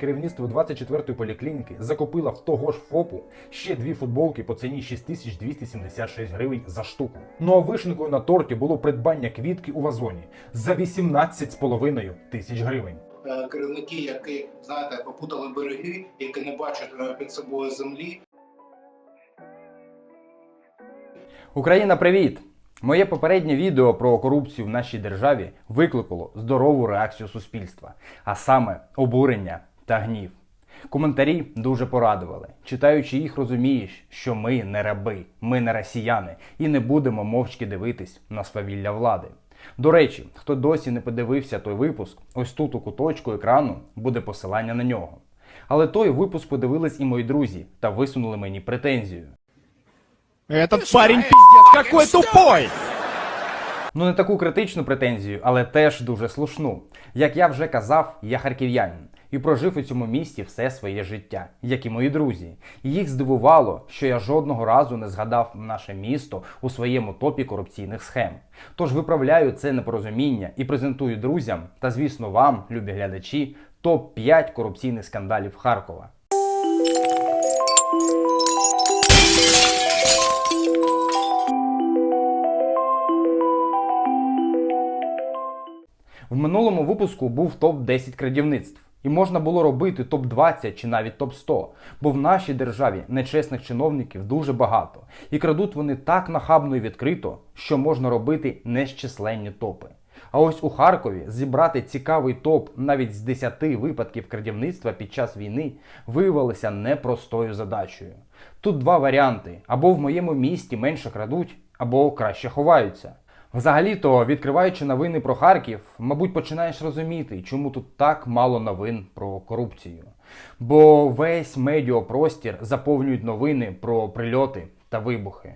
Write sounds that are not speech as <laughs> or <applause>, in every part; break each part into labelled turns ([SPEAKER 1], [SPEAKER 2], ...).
[SPEAKER 1] Керівництво 24-ї поліклініки закупило в того ж ФОПу ще дві футболки по ціні 6276 гривень за штуку. Ну а вишенкою на торті було придбання квітки у вазоні за 18,5 тисяч гривень.
[SPEAKER 2] Е, керівники, які знаєте, попутали береги, які не бачать е, під собою землі.
[SPEAKER 3] Україна, привіт! Моє попереднє відео про корупцію в нашій державі викликало здорову реакцію суспільства, а саме обурення та гнів. Коментарі дуже порадували. Читаючи їх, розумієш, що ми не раби, ми не росіяни і не будемо мовчки дивитись на свавілля влади. До речі, хто досі не подивився той випуск, ось тут у куточку екрану буде посилання на нього. Але той випуск подивились і мої друзі та висунули мені претензію.
[SPEAKER 4] Этот парень пиздец какой тупой!
[SPEAKER 3] Ну не таку критичну претензію, але теж дуже слушну. Як я вже казав, я харків'янин і прожив у цьому місті все своє життя, як і мої друзі. Їх здивувало, що я жодного разу не згадав наше місто у своєму топі корупційних схем. Тож виправляю це непорозуміння і презентую друзям та, звісно, вам, любі глядачі, топ 5 корупційних скандалів Харкова. В минулому випуску був топ-10 крадівництв. І можна було робити топ-20 чи навіть топ-100, бо в нашій державі нечесних чиновників дуже багато. І крадуть вони так нахабно і відкрито, що можна робити нещисленні топи. А ось у Харкові зібрати цікавий топ навіть з 10 випадків крадівництва під час війни виявилося непростою задачею. Тут два варіанти: або в моєму місті менше крадуть, або краще ховаються. Взагалі-то, відкриваючи новини про Харків, мабуть, починаєш розуміти, чому тут так мало новин про корупцію. Бо весь медіопростір заповнюють новини про прильоти та вибухи.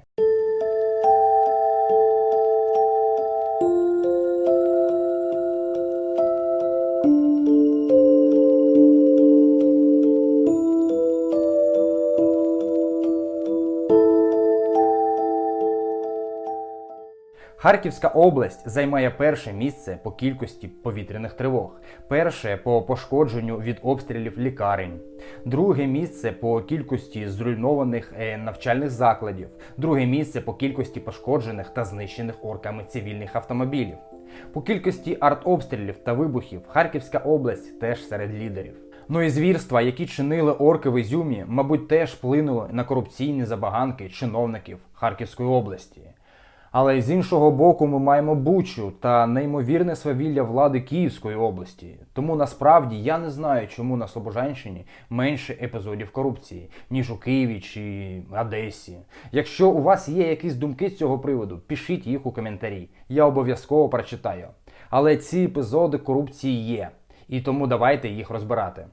[SPEAKER 3] Харківська область займає перше місце по кількості повітряних тривог, перше по пошкодженню від обстрілів лікарень, друге місце по кількості зруйнованих е, навчальних закладів, друге місце по кількості пошкоджених та знищених орками цивільних автомобілів. По кількості артобстрілів та вибухів Харківська область теж серед лідерів. Ну і звірства, які чинили орки в Ізюмі, мабуть, теж вплинули на корупційні забаганки чиновників Харківської області. Але з іншого боку, ми маємо Бучу та неймовірне свавілля влади Київської області. Тому насправді я не знаю, чому на Слобожанщині менше епізодів корупції, ніж у Києві чи Одесі. Якщо у вас є якісь думки з цього приводу, пишіть їх у коментарі. Я обов'язково прочитаю. Але ці епізоди корупції є, і тому давайте їх розбирати.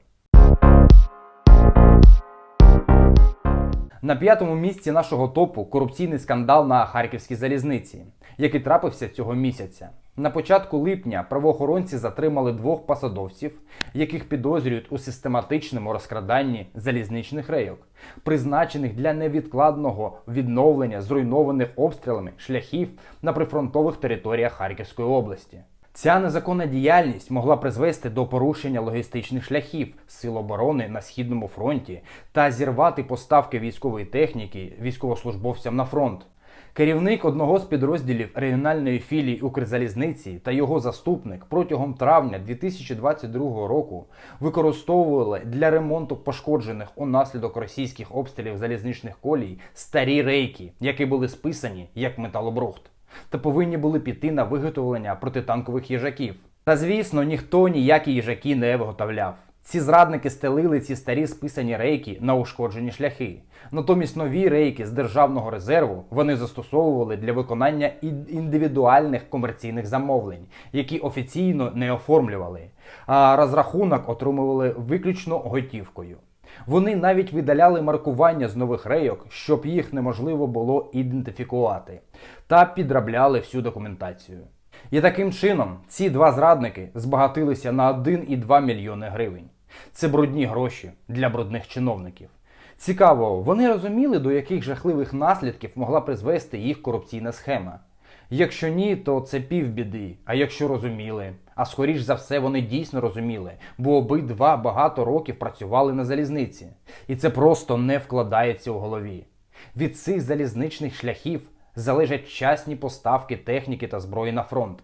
[SPEAKER 3] На п'ятому місці нашого топу корупційний скандал на Харківській залізниці, який трапився цього місяця. На початку липня правоохоронці затримали двох посадовців, яких підозрюють у систематичному розкраданні залізничних рейок, призначених для невідкладного відновлення зруйнованих обстрілами шляхів на прифронтових територіях Харківської області. Ця незаконна діяльність могла призвести до порушення логістичних шляхів сил оборони на східному фронті та зірвати поставки військової техніки військовослужбовцям на фронт. Керівник одного з підрозділів регіональної філії Укрзалізниці та його заступник протягом травня 2022 року використовували для ремонту пошкоджених унаслідок російських обстрілів залізничних колій старі рейки, які були списані як металобрухт та повинні були піти на виготовлення протитанкових їжаків. Та звісно, ніхто ніякі їжаки не виготовляв. Ці зрадники стелили ці старі списані рейки на ушкоджені шляхи. Натомість нові рейки з державного резерву вони застосовували для виконання індивідуальних комерційних замовлень, які офіційно не оформлювали, а розрахунок отримували виключно готівкою. Вони навіть видаляли маркування з нових рейок, щоб їх неможливо було ідентифікувати, та підробляли всю документацію. І таким чином ці два зрадники збагатилися на 1,2 мільйони гривень. Це брудні гроші для брудних чиновників. Цікаво, вони розуміли, до яких жахливих наслідків могла призвести їх корупційна схема. Якщо ні, то це півбіди. А якщо розуміли, а скоріш за все, вони дійсно розуміли, бо обидва багато років працювали на залізниці. І це просто не вкладається у голові. Від цих залізничних шляхів залежать частні поставки техніки та зброї на фронт.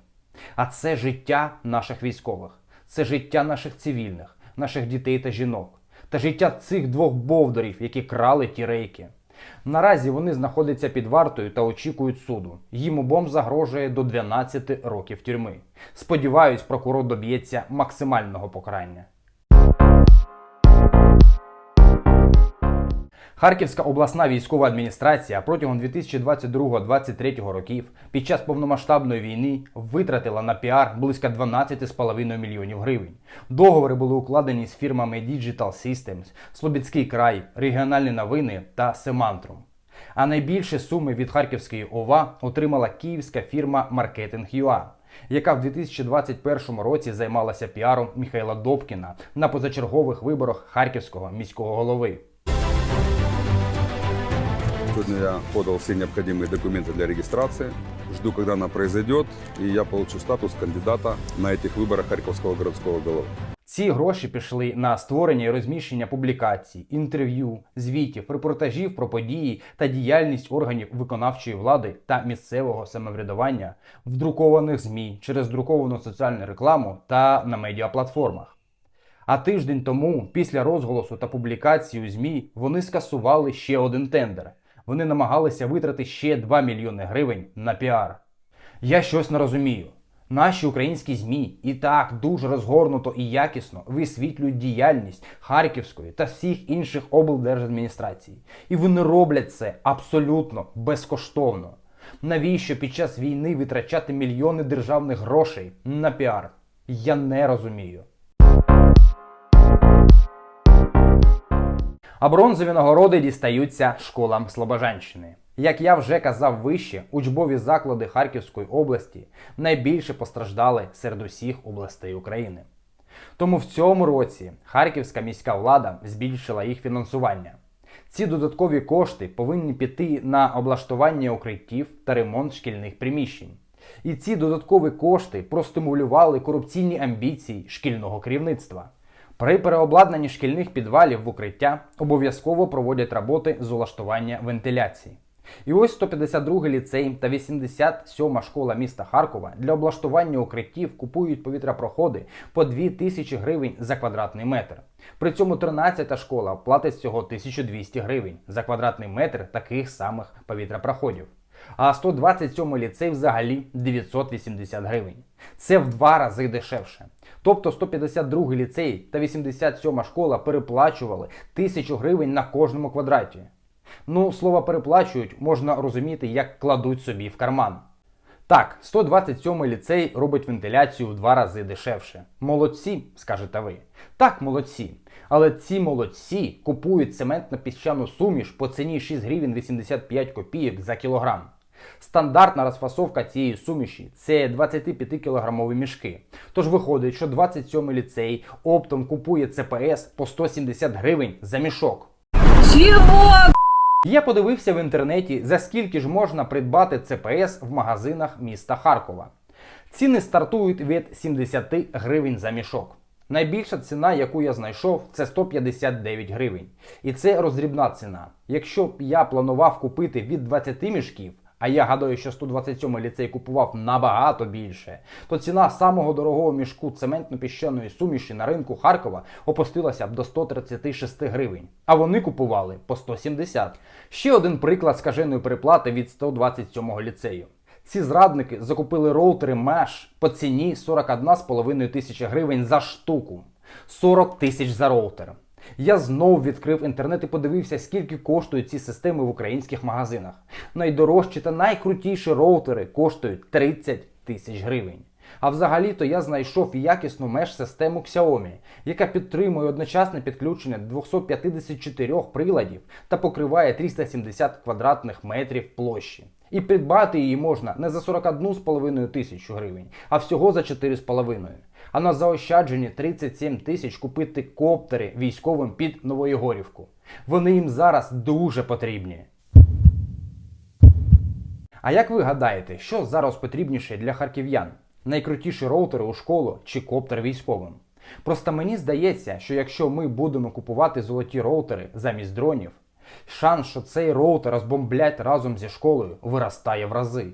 [SPEAKER 3] А це життя наших військових, це життя наших цивільних, наших дітей та жінок, та життя цих двох бовдорів, які крали ті рейки. Наразі вони знаходяться під вартою та очікують суду. Їм обом загрожує до 12 років тюрми. Сподіваюсь, прокурор доб'ється максимального покарання. Харківська обласна військова адміністрація протягом 2022-2023 років під час повномасштабної війни витратила на піар близько 12,5 мільйонів гривень. Договори були укладені з фірмами Digital Systems, Слобідський край, регіональні новини та Семантрум. А найбільші суми від Харківської ОВА отримала київська фірма Marketing.ua, яка в 2021 році займалася піаром Михайла Добкіна на позачергових виборах харківського міського голови.
[SPEAKER 5] Сегодня я подал все необходимые документы для регистрации. Жду, когда она произойдет, и я получу статус кандидата на этих выборах Харьковского городского головы.
[SPEAKER 3] Ці гроші пішли на створення і розміщення публікацій, інтерв'ю, звітів, репортажів про події та діяльність органів виконавчої влади та місцевого самоврядування в друкованих ЗМІ через друковану соціальну рекламу та на медіаплатформах. А тиждень тому, після розголосу та публікації у ЗМІ, вони скасували ще один тендер. вони намагалися витрати ще 2 мільйони гривень на піар. Я щось не розумію. Наші українські ЗМІ і так дуже розгорнуто і якісно висвітлюють діяльність Харківської та всіх інших облдержадміністрацій. І вони роблять це абсолютно безкоштовно. Навіщо під час війни витрачати мільйони державних грошей на піар? Я не розумію. А бронзові нагороди дістаються школам Слобожанщини. Як я вже казав вище, учбові заклади Харківської області найбільше постраждали серед усіх областей України. Тому в цьому році Харківська міська влада збільшила їх фінансування. Ці додаткові кошти повинні піти на облаштування укриттів та ремонт шкільних приміщень. І ці додаткові кошти простимулювали корупційні амбіції шкільного керівництва. При переобладнанні шкільних підвалів в укриття обов'язково проводять роботи з улаштування вентиляції. І ось 152 ліцей та 87 школа міста Харкова для облаштування укриттів купують повітряпроходи по 2000 гривень за квадратний метр. При цьому 13 школа платить всього 1200 гривень за квадратний метр таких самих повітряпроходів. А 127 ліцей взагалі 980 гривень. Це в два рази дешевше. Тобто 152 ліцей та 87 школа переплачували 1000 гривень на кожному квадраті. Ну, слово переплачують можна розуміти, як кладуть собі в карман. Так, 127 ліцей робить вентиляцію в два рази дешевше. Молодці, скажете ви. Так, молодці. Але ці молодці купують цементно-піщану суміш по ціні 6 гривень 85 копійок за кілограм. Стандартна розфасовка цієї суміші це 25-кілограмові мішки. Тож виходить, що 27 ліцей оптом купує ЦПС по 170 гривень за мішок.
[SPEAKER 6] Чего?
[SPEAKER 3] Я подивився в інтернеті, за скільки ж можна придбати ЦПС в магазинах міста Харкова. Ціни стартують від 70 гривень за мішок. Найбільша ціна, яку я знайшов, це 159 гривень. І це роздрібна ціна. Якщо б я планував купити від 20 мішків, а я гадаю, що 127 ліцей купував набагато більше, то ціна самого дорогого мішку цементно-піщаної суміші на ринку Харкова опустилася б до 136 гривень, а вони купували по 170. Ще один приклад скаженої переплати від 127 ліцею. Ці зрадники закупили роутери Mesh по ціні 41,5 тисячі гривень за штуку. 40 тисяч за роутер. Я знову відкрив інтернет і подивився, скільки коштують ці системи в українських магазинах. Найдорожчі та найкрутіші роутери коштують 30 тисяч гривень. А взагалі-то я знайшов якісну меш-систему Xiaomi, яка підтримує одночасне підключення 254 приладів та покриває 370 квадратних метрів площі. І придбати її можна не за 41,5 тисячу гривень, а всього за 4,5. А на заощаджені 37 тисяч купити коптери військовим під Новоєгорівку. Вони їм зараз дуже потрібні. А як ви гадаєте, що зараз потрібніше для харків'ян? найкрутіші роутери у школу чи коптер військовим. Просто мені здається, що якщо ми будемо купувати золоті роутери замість дронів, шанс, що цей роутер розбомблять разом зі школою, виростає в рази.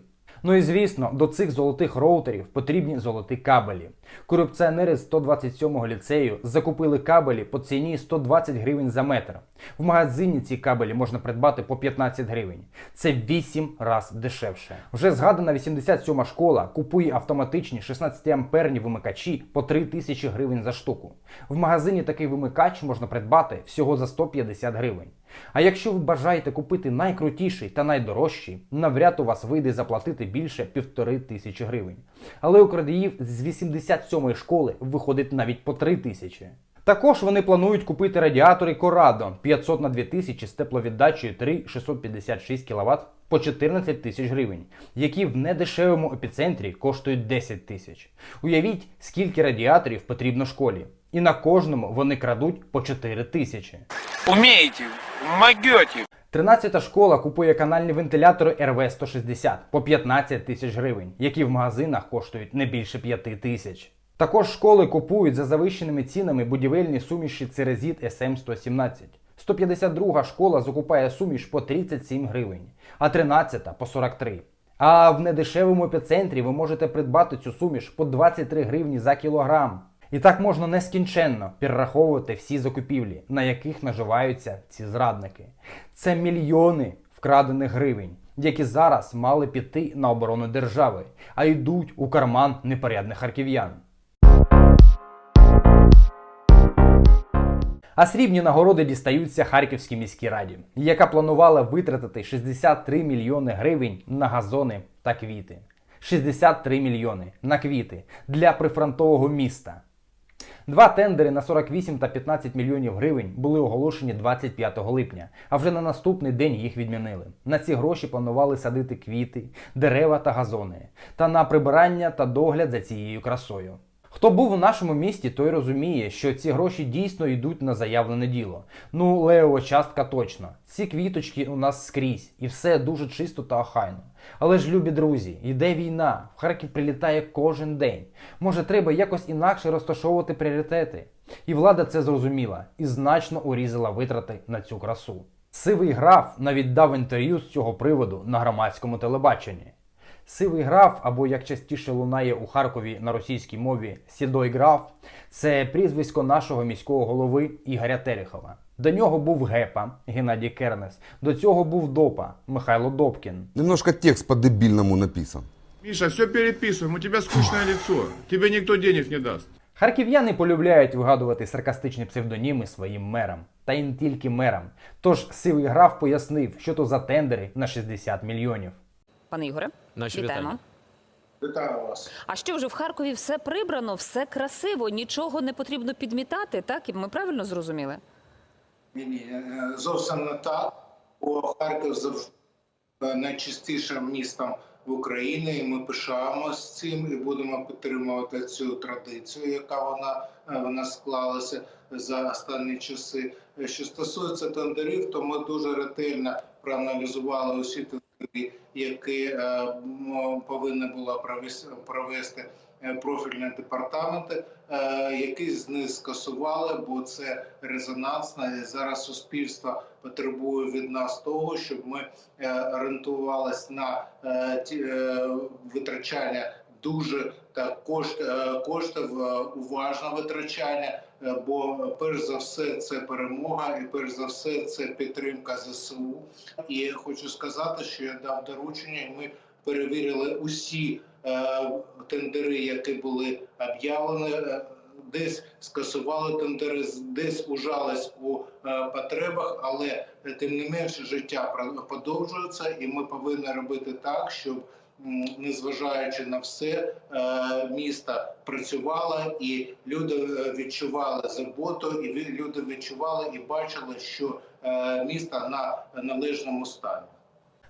[SPEAKER 3] Ну і звісно, до цих золотих роутерів потрібні золоті кабелі. Корупціонери з 127-го ліцею закупили кабелі по ціні 120 гривень за метр. В магазині ці кабелі можна придбати по 15 гривень. Це 8 раз дешевше. Вже згадана 87-ма школа купує автоматичні 16-амперні вимикачі по 3 тисячі гривень за штуку. В магазині такий вимикач можна придбати всього за 150 гривень. А якщо ви бажаєте купити найкрутіший та найдорожчий, навряд у вас вийде заплатити більше півтори тисячі гривень. Але у крадіїв з 87-ї школи виходить навіть по 3 тисячі. Також вони планують купити радіатори Corrado 500 на 2000 з тепловіддачею 3,656 кВт по 14 тисяч гривень, які в недешевому епіцентрі коштують 10 тисяч. Уявіть, скільки радіаторів потрібно школі. І на кожному вони крадуть по 4 тисячі.
[SPEAKER 6] Умеете, могете.
[SPEAKER 3] 13-та школа купує канальні вентилятори РВ-160 по 15 тисяч гривень, які в магазинах коштують не більше 5 тисяч. Також школи купують за завищеними цінами будівельні суміші Церезіт СМ-117. 152 школа закупає суміш по 37 гривень, а 13 по 43. А в недешевому епіцентрі ви можете придбати цю суміш по 23 гривні за кілограм. І так можна нескінченно перераховувати всі закупівлі, на яких наживаються ці зрадники. Це мільйони вкрадених гривень, які зараз мали піти на оборону держави, а йдуть у карман непорядних харків'ян. А срібні нагороди дістаються Харківській міській раді, яка планувала витратити 63 мільйони гривень на газони та квіти. 63 мільйони на квіти для прифронтового міста. Два тендери на 48 та 15 мільйонів гривень були оголошені 25 липня, а вже на наступний день їх відмінили. На ці гроші планували садити квіти, дерева та газони, та на прибирання та догляд за цією красою. Хто був у нашому місті, той розуміє, що ці гроші дійсно йдуть на заявлене діло. Ну, левова частка точно. Ці квіточки у нас скрізь, і все дуже чисто та охайно. Але ж, любі друзі, йде війна, в Харків прилітає кожен день. Може, треба якось інакше розташовувати пріоритети. І влада це зрозуміла і значно урізала витрати на цю красу. Сивий граф навіть дав інтерв'ю з цього приводу на громадському телебаченні. Сивий граф, або як частіше лунає у Харкові на російській мові Сідой граф, це прізвисько нашого міського голови Ігоря Терехова. До нього був Гепа Геннадій Кернес, до цього був Допа Михайло Добкін.
[SPEAKER 7] Немножко текст по-дебильному написан.
[SPEAKER 4] Миша, все переписываем, у тебя скучное лицо. Тебе никто денег не даст.
[SPEAKER 3] Харків'яни полюбляють вигадувати саркастичні псевдоніми своїм мерам, та й не тільки мерам. Тож сивий граф пояснив, що то за тендери на 60 мільйонів.
[SPEAKER 8] Пане Ігоре,
[SPEAKER 9] Наші
[SPEAKER 8] вітаємо.
[SPEAKER 9] вітання.
[SPEAKER 2] Вітаю вас.
[SPEAKER 8] А що вже в Харкові все прибрано, все красиво, нічого не потрібно підмітати, так? І Ми правильно зрозуміли?
[SPEAKER 2] Ні, ні, е, зовсім не так. Бо Харків завжди е, найчистішим містом в Україні, і ми пишаємося цим і будемо підтримувати цю традицію, яка вона, е, вона склалася за останні часи. Е, Що стосується тендерів, то ми дуже ретельно проаналізували усі тендери, які е, м, була провести е, профільні департаменти. Е, які з них скасували, бо це резонансно. І зараз суспільство потребує від нас того, щоб ми орієнтувалися на витрачання дуже та кошт, е, коштів, е, уважне витрачання. е, Бо перш за все це перемога, і перш за все це підтримка ЗСУ. І хочу сказати, що я дав доручення, і ми перевірили усі е, тендери, які були об'явлені. е, Десь скасували тендери, десь ужались у е, потребах, але е, тим не менше життя про- подовжується, і ми повинні робити так, щоб незважаючи на все, е, місто працювало, і люди е, відчували заботу, і люди відчували і бачили, що е, місто на належному стані.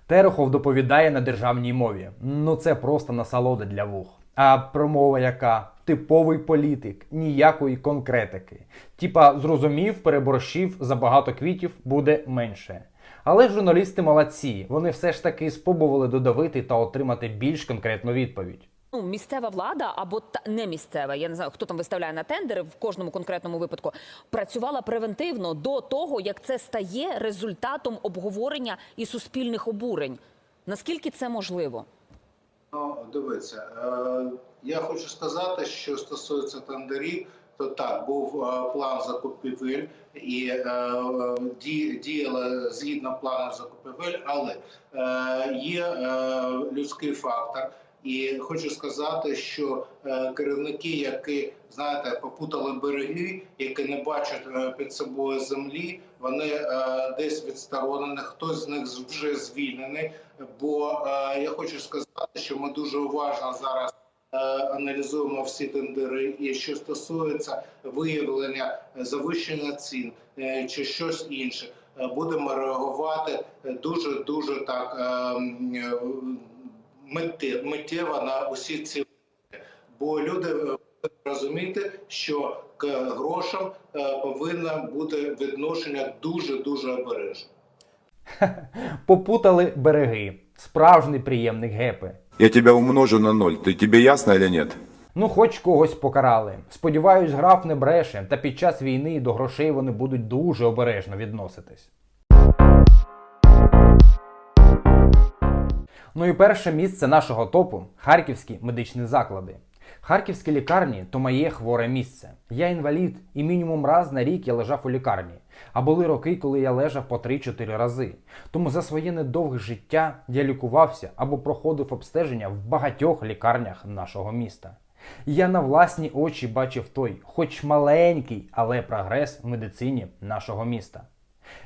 [SPEAKER 3] Терехов доповідає на державній мові. Ну це просто насолода для вух. А промова яка? Типовий політик, ніякої конкретики. Типа зрозумів, переборщив, забагато квітів буде менше. Але журналісти молодці, вони все ж таки спробували додавити та отримати більш конкретну відповідь.
[SPEAKER 8] ну, місцева влада або та не місцева, я не знаю, хто там виставляє на тендери в кожному конкретному випадку, працювала превентивно до того, як це стає результатом обговорення і суспільних обурень. Наскільки це можливо?
[SPEAKER 2] Ну, дивіться, е, я хочу сказати, що стосується тендерів, то так, був е, план закупівель і е, е, ді- діяли згідно плану закупівель, але є людський фактор. І хочу сказати, що керівники, які знаєте, попутали береги, які не бачать під собою землі, вони десь відсторонені, хтось з них вже звільнений. Бо я хочу сказати, що ми дуже уважно зараз аналізуємо всі тендери, і що стосується виявлення завищення цін е, чи щось інше, е, будемо реагувати дуже дуже так е, е, миттєво на усі ці бо люди е, розуміти, що к грошам е, повинно бути відношення дуже дуже обережне. <laughs>
[SPEAKER 3] Попутали береги. Справжній приємник гепи.
[SPEAKER 9] Я тебя умножу на ноль. Ты тебе ясно или нет?
[SPEAKER 3] Ну, хоч когось покарали. Сподіваюсь, граф не бреше, та під час війни до грошей вони будуть дуже обережно відноситись. Ну і перше місце нашого топу харківські медичні заклади. Харківські лікарні то моє хворе місце. Я інвалід, і мінімум раз на рік я лежав у лікарні. А були роки, коли я лежав по 3-4 рази. Тому за своє недовге життя я лікувався або проходив обстеження в багатьох лікарнях нашого міста. Я на власні очі бачив той, хоч маленький, але прогрес в медицині нашого міста.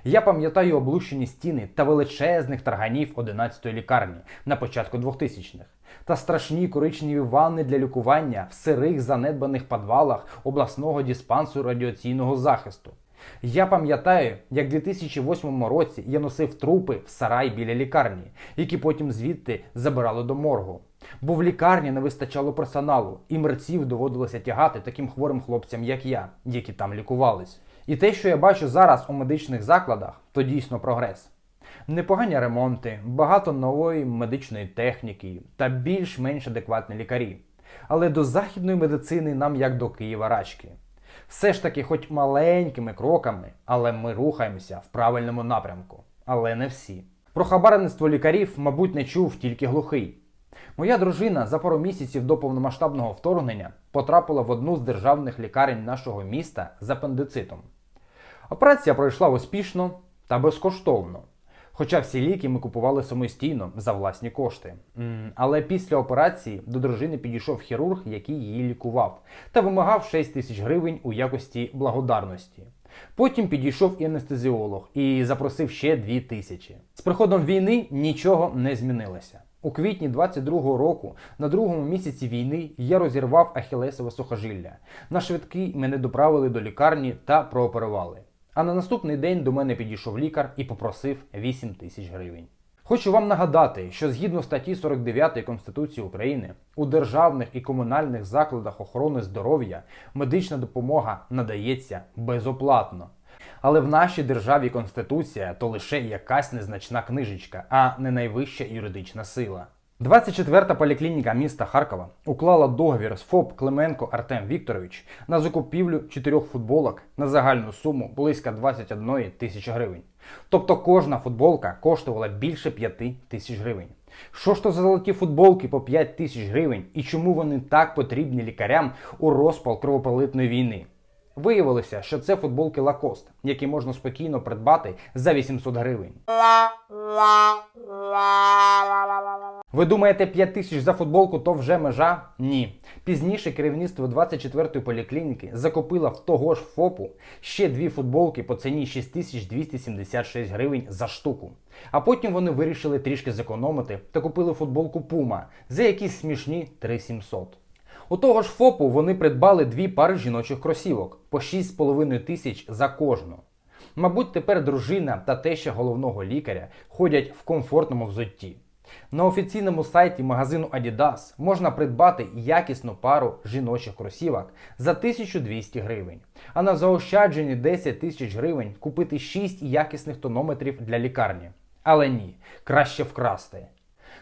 [SPEAKER 3] Я пам'ятаю облущені стіни та величезних тарганів 11-ї лікарні на початку 2000-х та страшні коричневі ванни для лікування в сирих занедбаних підвалах обласного диспансеру радіаційного захисту. Я пам'ятаю, як в 2008 році я носив трупи в сарай біля лікарні, які потім звідти забирали до моргу. Бо в лікарні не вистачало персоналу, і мерців доводилося тягати таким хворим хлопцям, як я, які там лікувались. І те, що я бачу зараз у медичних закладах, то дійсно прогрес. Непогані ремонти, багато нової медичної техніки та більш-менш адекватні лікарі. Але до західної медицини нам як до Києва рачки. Все ж таки, хоч маленькими кроками, але ми рухаємося в правильному напрямку. Але не всі. Про хабарництво лікарів, мабуть, не чув тільки глухий. Моя дружина за пару місяців до повномасштабного вторгнення потрапила в одну з державних лікарень нашого міста з апендицитом. Операція пройшла успішно та безкоштовно. Хоча всі ліки ми купували самостійно за власні кошти. Але після операції до дружини підійшов хірург, який її лікував, та вимагав 6 тисяч гривень у якості благодарності. Потім підійшов і анестезіолог і запросив ще 2 тисячі. З приходом війни нічого не змінилося. У квітні 22-го року, на другому місяці війни, я розірвав ахілесове сухожилля. На швидкий мене доправили до лікарні та прооперували. А на наступний день до мене підійшов лікар і попросив 8 тисяч гривень. Хочу вам нагадати, що згідно статті 49 Конституції України у державних і комунальних закладах охорони здоров'я медична допомога надається безоплатно. Але в нашій державі Конституція то лише якась незначна книжечка, а не найвища юридична сила. 24-та поліклініка міста Харкова уклала договір з ФОП Клименко Артем Вікторович на закупівлю чотирьох футболок на загальну суму близько 21 тисячі гривень. Тобто кожна футболка коштувала більше 5 тисяч гривень. Що ж то за золоті футболки по 5 тисяч гривень і чому вони так потрібні лікарям у розпал кровопролитної війни? Виявилося, що це футболки Lacoste, які можна спокійно придбати за 800 гривень. Ви думаєте, 5 тисяч за футболку то вже межа? Ні. Пізніше керівництво 24-ї поліклініки закупило в того ж ФОПу ще дві футболки по ціні 6276 гривень за штуку. А потім вони вирішили трішки зекономити та купили футболку Puma за якісь смішні 3700. У того ж ФОПу вони придбали дві пари жіночих кросівок по 6,5 тисяч за кожну. Мабуть, тепер дружина та теща головного лікаря ходять в комфортному взутті. На офіційному сайті магазину Adidas можна придбати якісну пару жіночих кросівок за 1200 гривень, а на заощаджені 10 тисяч гривень купити 6 якісних тонометрів для лікарні. Але ні, краще вкрасти.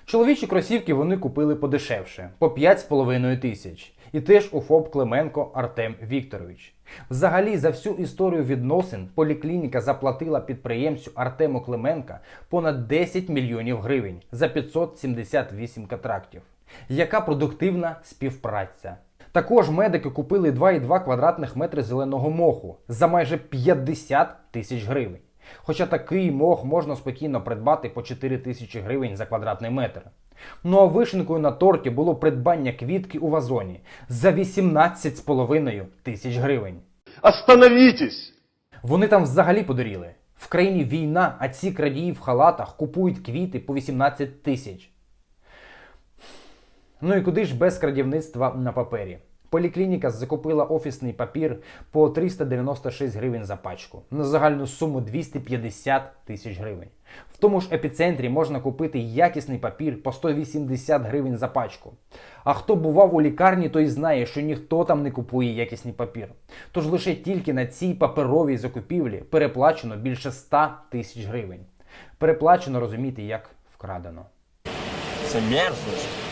[SPEAKER 3] Чоловічі кросівки вони купили подешевше по 5,5 тисяч. І теж у ФОП Клименко Артем Вікторович. Взагалі, за всю історію відносин поліклініка заплатила підприємцю Артему Клименка понад 10 мільйонів гривень за 578 контрактів. Яка продуктивна співпраця? Також медики купили 2,2 квадратних метри зеленого моху за майже 50 тисяч гривень. Хоча такий мох можна спокійно придбати по 4 тисячі гривень за квадратний метр. Ну а вишенкою на торті було придбання квітки у вазоні за 18,5 тисяч гривень.
[SPEAKER 10] Остановитесь!
[SPEAKER 3] Вони там взагалі подуріли. В країні війна, а ці крадії в халатах купують квіти по 18 тисяч. Ну і куди ж без крадівництва на папері? Поліклініка закупила офісний папір по 396 гривень за пачку на загальну суму 250 тисяч гривень. В тому ж епіцентрі можна купити якісний папір по 180 гривень за пачку. А хто бував у лікарні, той знає, що ніхто там не купує якісний папір. Тож лише тільки на цій паперовій закупівлі переплачено більше 100 тисяч гривень. Переплачено розуміти, як вкрадено.
[SPEAKER 10] Це мерзость.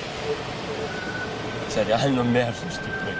[SPEAKER 10] Це реально мерзость. типу.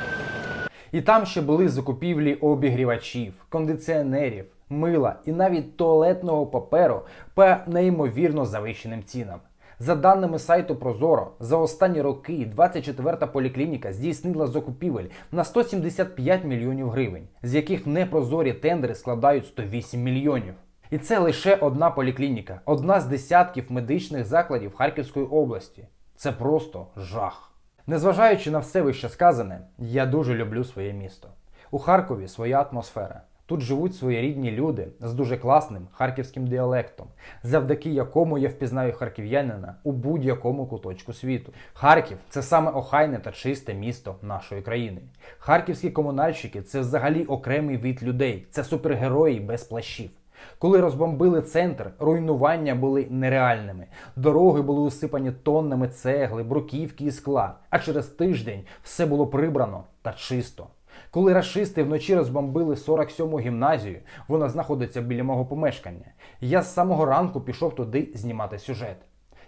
[SPEAKER 3] І там ще були закупівлі обігрівачів, кондиціонерів, мила і навіть туалетного паперу по неймовірно завищеним цінам. За даними сайту Прозоро, за останні роки 24-та поліклініка здійснила закупівель на 175 мільйонів гривень, з яких непрозорі тендери складають 108 мільйонів. І це лише одна поліклініка, одна з десятків медичних закладів Харківської області. Це просто жах. Незважаючи на все вище сказане, я дуже люблю своє місто. У Харкові своя атмосфера. Тут живуть свої рідні люди з дуже класним харківським діалектом, завдяки якому я впізнаю харків'янина у будь-якому куточку світу. Харків це саме охайне та чисте місто нашої країни. Харківські комунальщики це взагалі окремий вид людей, це супергерої без плащів. Коли розбомбили центр, руйнування були нереальними. Дороги були усипані тоннами цегли, бруківки і скла. А через тиждень все було прибрано та чисто. Коли рашисти вночі розбомбили 47-му гімназію, вона знаходиться біля мого помешкання. Я з самого ранку пішов туди знімати сюжет.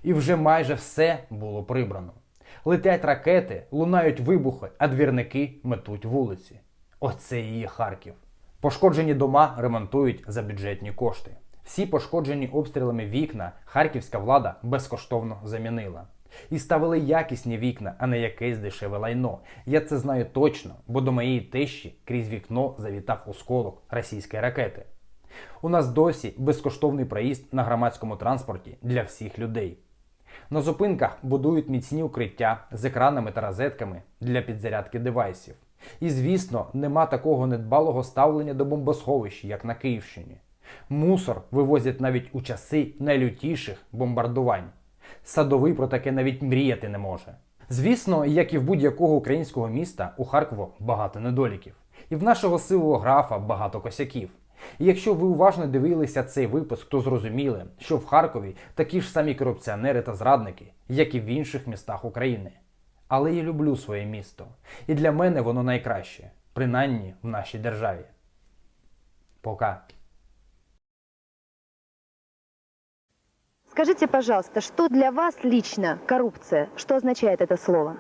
[SPEAKER 3] І вже майже все було прибрано. Летять ракети, лунають вибухи, а двірники метуть вулиці. Оце є Харків. Пошкоджені дома ремонтують за бюджетні кошти. Всі пошкоджені обстрілами вікна харківська влада безкоштовно замінила. І ставили якісні вікна, а не якесь дешеве лайно. Я це знаю точно, бо до моєї тещі крізь вікно завітав осколок російської ракети. У нас досі безкоштовний проїзд на громадському транспорті для всіх людей. На зупинках будують міцні укриття з екранами та розетками для підзарядки девайсів. І звісно, нема такого недбалого ставлення до бомбосховищ, як на Київщині. Мусор вивозять навіть у часи найлютіших бомбардувань. Садовий про таке навіть мріяти не може. Звісно, як і в будь-якого українського міста, у Харкову багато недоліків. І в нашого сивого графа багато косяків. І якщо ви уважно дивилися цей випуск, то зрозуміли, що в Харкові такі ж самі корупціонери та зрадники, як і в інших містах України. Але я люблю своє місто, і для мене воно найкраще, принаймні в нашій державі. Пока.
[SPEAKER 11] Скажите, пожалуйста, что для вас лично коррупция? Что означает это слово?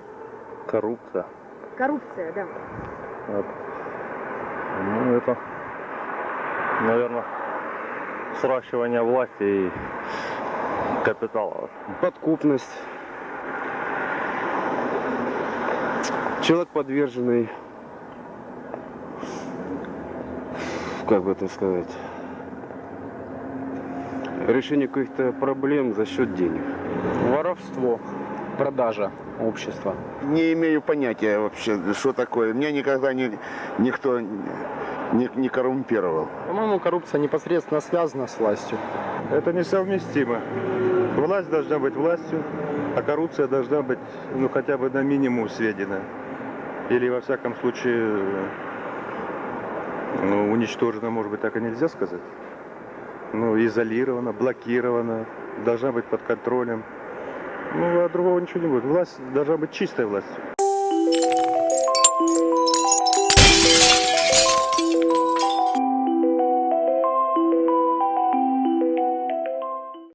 [SPEAKER 10] Коррупція.
[SPEAKER 11] Коррупция, да.
[SPEAKER 10] Ну, это, наверное, сращивание власти и капитала.
[SPEAKER 12] подкупность. Человек подверженный, как бы это сказать, решению каких-то проблем за счет денег.
[SPEAKER 10] Воровство. Продажа общества.
[SPEAKER 12] Не имею понятия вообще, что такое. Меня никогда не, никто не, не коррумпировал.
[SPEAKER 10] По-моему, коррупция непосредственно связана с властью.
[SPEAKER 4] Это несовместимо. Власть должна быть властью, а коррупция должна быть, ну, хотя бы на минимум сведена. Или, во всяком случае, ну, уничтожена, может быть, так и нельзя сказать. Ну, изолирована, блокирована, должна быть под контролем. Ну, а другого ничего не будет. Власть должна быть чистой властью.